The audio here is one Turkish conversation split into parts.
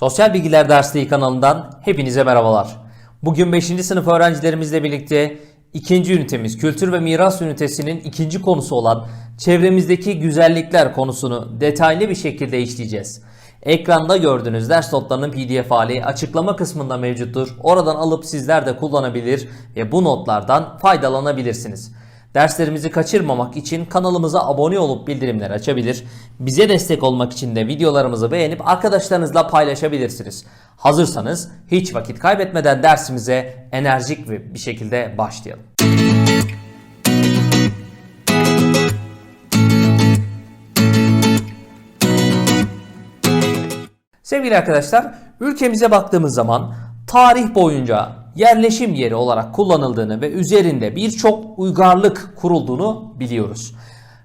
Sosyal Bilgiler Dersliği kanalından hepinize merhabalar. Bugün 5. sınıf öğrencilerimizle birlikte ikinci ünitemiz Kültür ve Miras ünitesinin ikinci konusu olan çevremizdeki güzellikler konusunu detaylı bir şekilde işleyeceğiz. Ekranda gördüğünüz ders notlarının pdf hali açıklama kısmında mevcuttur. Oradan alıp sizler de kullanabilir ve bu notlardan faydalanabilirsiniz. Derslerimizi kaçırmamak için kanalımıza abone olup bildirimleri açabilir. Bize destek olmak için de videolarımızı beğenip arkadaşlarınızla paylaşabilirsiniz. Hazırsanız hiç vakit kaybetmeden dersimize enerjik bir şekilde başlayalım. Sevgili arkadaşlar, ülkemize baktığımız zaman tarih boyunca yerleşim yeri olarak kullanıldığını ve üzerinde birçok uygarlık kurulduğunu biliyoruz.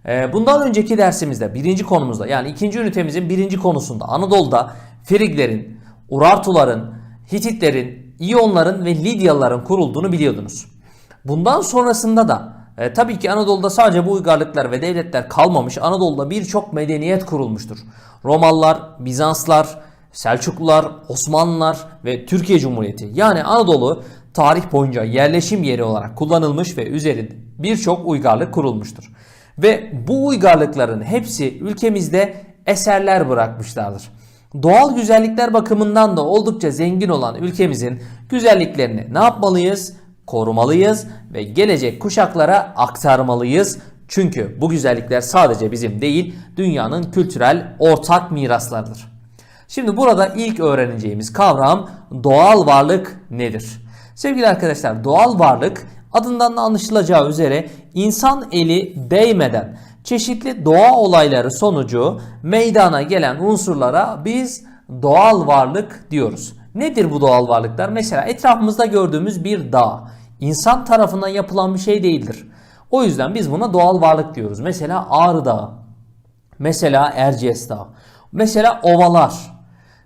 Ee, Bundan önceki dersimizde birinci konumuzda yani ikinci ünitemizin birinci konusunda Anadolu'da Friglerin, Urartuların, Hititlerin, İyonların ve Lidyalıların kurulduğunu biliyordunuz. Bundan sonrasında da e, tabii ki Anadolu'da sadece bu uygarlıklar ve devletler kalmamış. Anadolu'da birçok medeniyet kurulmuştur. Romalılar, Bizanslar, Selçuklular, Osmanlılar ve Türkiye Cumhuriyeti. Yani Anadolu tarih boyunca yerleşim yeri olarak kullanılmış ve üzerinde birçok uygarlık kurulmuştur. Ve bu uygarlıkların hepsi ülkemizde eserler bırakmışlardır. Doğal güzellikler bakımından da oldukça zengin olan ülkemizin güzelliklerini ne yapmalıyız? Korumalıyız ve gelecek kuşaklara aktarmalıyız. Çünkü bu güzellikler sadece bizim değil, dünyanın kültürel ortak miraslarıdır. Şimdi burada ilk öğreneceğimiz kavram doğal varlık nedir? Sevgili arkadaşlar doğal varlık adından da anlaşılacağı üzere insan eli değmeden çeşitli doğa olayları sonucu meydana gelen unsurlara biz doğal varlık diyoruz. Nedir bu doğal varlıklar? Mesela etrafımızda gördüğümüz bir dağ insan tarafından yapılan bir şey değildir. O yüzden biz buna doğal varlık diyoruz. Mesela Ağrı Dağı, mesela Erciyes Dağı, mesela ovalar,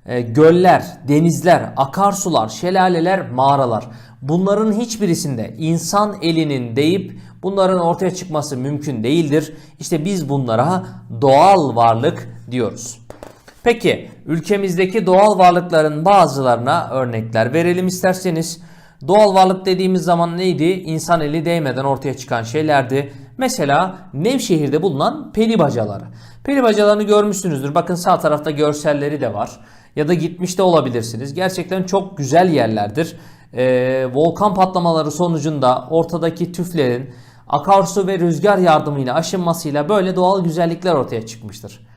e, göller, denizler, akarsular, şelaleler, mağaralar. Bunların hiçbirisinde insan elinin değip bunların ortaya çıkması mümkün değildir. İşte biz bunlara doğal varlık diyoruz. Peki ülkemizdeki doğal varlıkların bazılarına örnekler verelim isterseniz. Doğal varlık dediğimiz zaman neydi? İnsan eli değmeden ortaya çıkan şeylerdi. Mesela Nevşehir'de bulunan peri bacaları. Peri bacalarını görmüşsünüzdür. Bakın sağ tarafta görselleri de var. Ya da gitmiş de olabilirsiniz. Gerçekten çok güzel yerlerdir. Ee, volkan patlamaları sonucunda ortadaki tüflerin akarsu ve rüzgar yardımıyla aşınmasıyla böyle doğal güzellikler ortaya çıkmıştır.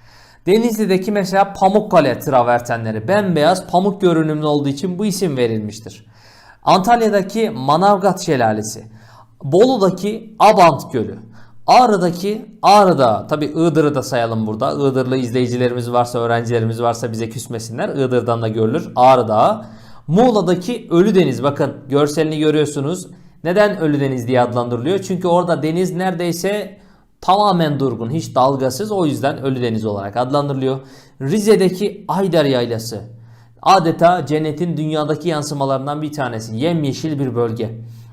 Denizli'deki mesela Pamukkale travertenleri bembeyaz pamuk görünümlü olduğu için bu isim verilmiştir. Antalya'daki Manavgat Şelalesi, Bolu'daki Abant Gölü, Ağrı'daki Ağrı Dağı, tabi Iğdır'ı da sayalım burada. Iğdırlı izleyicilerimiz varsa, öğrencilerimiz varsa bize küsmesinler. Iğdır'dan da görülür. Ağrı Dağı. Muğla'daki Ölüdeniz, bakın görselini görüyorsunuz. Neden Ölüdeniz diye adlandırılıyor? Çünkü orada deniz neredeyse tamamen durgun, hiç dalgasız. O yüzden Ölüdeniz olarak adlandırılıyor. Rize'deki Aydar Yaylası. Adeta cennetin dünyadaki yansımalarından bir tanesi. Yemyeşil bir bölge.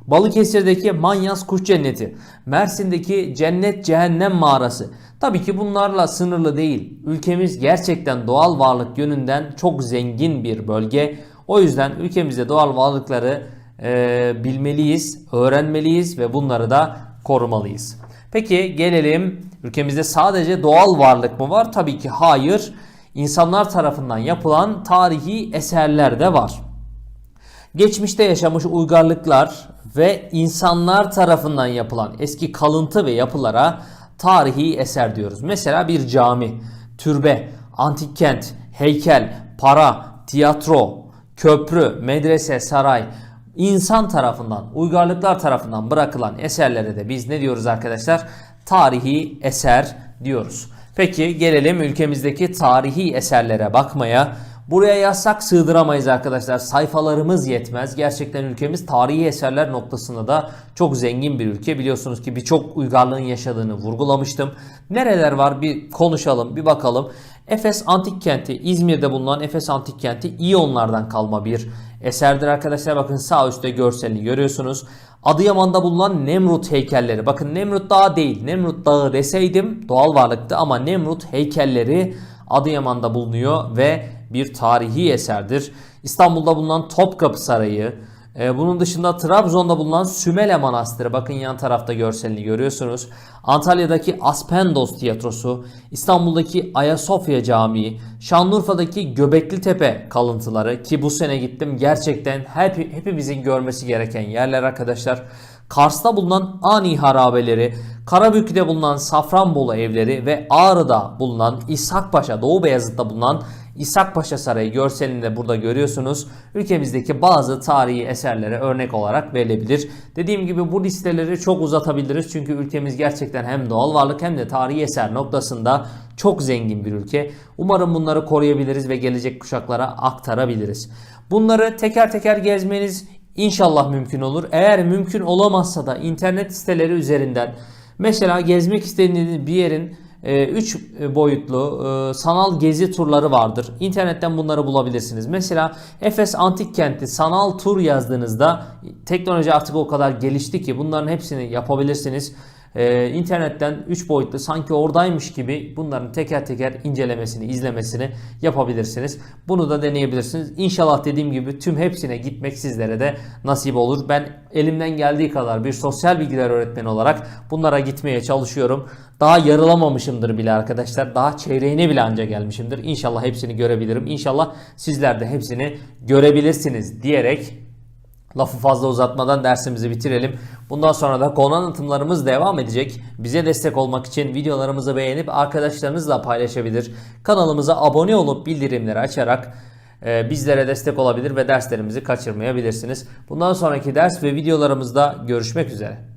Balıkesir'deki Manyas Kuş Cenneti, Mersin'deki Cennet Cehennem Mağarası. Tabii ki bunlarla sınırlı değil. Ülkemiz gerçekten doğal varlık yönünden çok zengin bir bölge. O yüzden ülkemizde doğal varlıkları e, bilmeliyiz, öğrenmeliyiz ve bunları da korumalıyız. Peki gelelim ülkemizde sadece doğal varlık mı var? Tabii ki hayır. İnsanlar tarafından yapılan tarihi eserler de var. Geçmişte yaşamış uygarlıklar ve insanlar tarafından yapılan eski kalıntı ve yapılara tarihi eser diyoruz. Mesela bir cami, türbe, antik kent, heykel, para, tiyatro, köprü, medrese, saray, insan tarafından, uygarlıklar tarafından bırakılan eserlere de biz ne diyoruz arkadaşlar? Tarihi eser diyoruz. Peki gelelim ülkemizdeki tarihi eserlere bakmaya. Buraya yazsak sığdıramayız arkadaşlar. Sayfalarımız yetmez. Gerçekten ülkemiz tarihi eserler noktasında da çok zengin bir ülke. Biliyorsunuz ki birçok uygarlığın yaşadığını vurgulamıştım. Nereler var bir konuşalım, bir bakalım. Efes Antik Kenti, İzmir'de bulunan Efes Antik Kenti İyonlardan kalma bir eserdir arkadaşlar. Bakın sağ üstte görselini görüyorsunuz. Adıyaman'da bulunan Nemrut heykelleri. Bakın Nemrut Dağı değil. Nemrut Dağı deseydim doğal varlıktı ama Nemrut heykelleri Adıyaman'da bulunuyor ve bir tarihi eserdir. İstanbul'da bulunan Topkapı Sarayı, ee, bunun dışında Trabzon'da bulunan Sümele Manastırı. Bakın yan tarafta görselini görüyorsunuz. Antalya'daki Aspendos Tiyatrosu, İstanbul'daki Ayasofya Camii, Şanlıurfa'daki Göbekli Tepe kalıntıları ki bu sene gittim. Gerçekten hep, hepimizin görmesi gereken yerler arkadaşlar. Kars'ta bulunan Ani harabeleri, Karabük'te bulunan Safranbolu evleri ve Ağrı'da bulunan İshak Paşa, Doğu Beyazıt'ta bulunan İshak Paşa Sarayı görselini de burada görüyorsunuz. Ülkemizdeki bazı tarihi eserlere örnek olarak verilebilir. Dediğim gibi bu listeleri çok uzatabiliriz. Çünkü ülkemiz gerçekten hem doğal varlık hem de tarihi eser noktasında çok zengin bir ülke. Umarım bunları koruyabiliriz ve gelecek kuşaklara aktarabiliriz. Bunları teker teker gezmeniz inşallah mümkün olur. Eğer mümkün olamazsa da internet siteleri üzerinden mesela gezmek istediğiniz bir yerin 3 boyutlu e, sanal gezi turları vardır. İnternetten bunları bulabilirsiniz. Mesela Efes Antik Kenti sanal tur yazdığınızda teknoloji artık o kadar gelişti ki bunların hepsini yapabilirsiniz. Ee, internetten 3 boyutlu sanki oradaymış gibi bunların teker teker incelemesini, izlemesini yapabilirsiniz. Bunu da deneyebilirsiniz. İnşallah dediğim gibi tüm hepsine gitmek sizlere de nasip olur. Ben elimden geldiği kadar bir sosyal bilgiler öğretmeni olarak bunlara gitmeye çalışıyorum. Daha yarılamamışımdır bile arkadaşlar. Daha çeyreğine bile anca gelmişimdir. İnşallah hepsini görebilirim. İnşallah sizler de hepsini görebilirsiniz diyerek Lafı fazla uzatmadan dersimizi bitirelim. Bundan sonra da konu anlatımlarımız devam edecek. Bize destek olmak için videolarımızı beğenip arkadaşlarınızla paylaşabilir. Kanalımıza abone olup bildirimleri açarak e, bizlere destek olabilir ve derslerimizi kaçırmayabilirsiniz. Bundan sonraki ders ve videolarımızda görüşmek üzere.